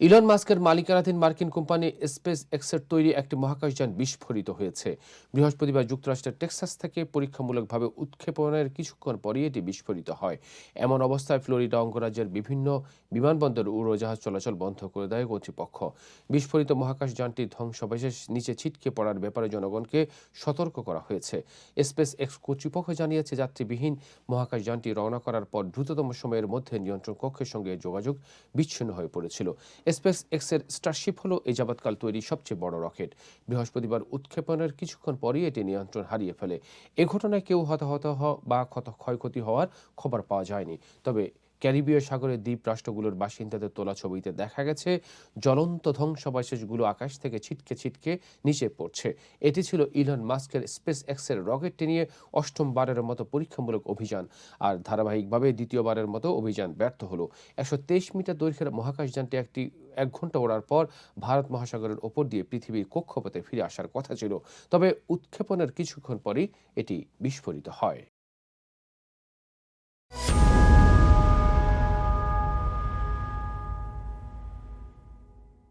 Elon মাস্কের মালিকানাধীন মার্কিন কোম্পানি স্পেস এক্সের তৈরি একটি মহাকাশযান বিস্ফোরিত হয়েছে। বৃহস্পতিবার যুক্তরাষ্ট্রের টেক্সাস থেকে পরীক্ষামূলকভাবে উৎক্ষেপণের কিছুক্ষণ পরই এটি বিস্ফোরিত হয়। এমন অবস্থায় ফ্লোরিডা অঙ্গরাজ্যের বিভিন্ন বিমানবন্দর উড়োজাহাজ চলাচল বন্ধ করে দেয় কর্তৃপক্ষ। বিস্ফোরিত মহাকাশযানটি ধ্বংসবিশেষ নিচে ছিটকে পড়ার ব্যাপারে জনগণকে সতর্ক করা হয়েছে। স্পেস এক্স কর্তৃপক্ষ জানিয়েছে, যাত্রীবিহীন মহাকাশযানটি রওনা করার পর দ্রুততম সময়ের মধ্যে নিয়ন্ত্রণ কক্ষের সঙ্গে যোগাযোগ বিচ্ছিন্ন হয়ে পড়েছিল। স্পেস এক্সের স্টারশিপ হল এই যাবৎকাল তৈরি সবচেয়ে বড় রকেট। বৃহস্পতিবার উৎক্ষেপণের কিছুক্ষণ পরই এটি নিয়ন্ত্রণ হারিয়ে ফেলে। এ ঘটনায় কেউ হতাহত বা ক্ষয়ক্ষতি হওয়ার খবর পাওয়া যায়নি। তবে ক্যারিবীয় সাগরের দ্বীপ রাষ্ট্রগুলোর বাসিন্দাদের তোলা ছবিতে দেখা গেছে, জ্বলন্ত ধ্বংসাবশেষগুলো আকাশ থেকে ছিটকে ছিটকে নিচে পড়ছে। এটি ছিল ইলন মাস্কের স্পেস এক্সের রকেটটি নিয়ে অষ্টমবারের মতো পরীক্ষামূলক অভিযান আর ধারাবাহিকভাবে দ্বিতীয়বারের মতো অভিযান ব্যর্থ হলো। একশো তেইশ মিটার দৈর্ঘ্যের মহাকাশযানটি একটি, এক ঘণ্টা ওড়ার পর ভারত মহাসাগরের ওপর দিয়ে পৃথিবীর কক্ষপথে ফিরে আসার কথা ছিল। তবে উৎক্ষেপণের কিছুক্ষণ পরেই এটি বিস্ফোরিত হয়।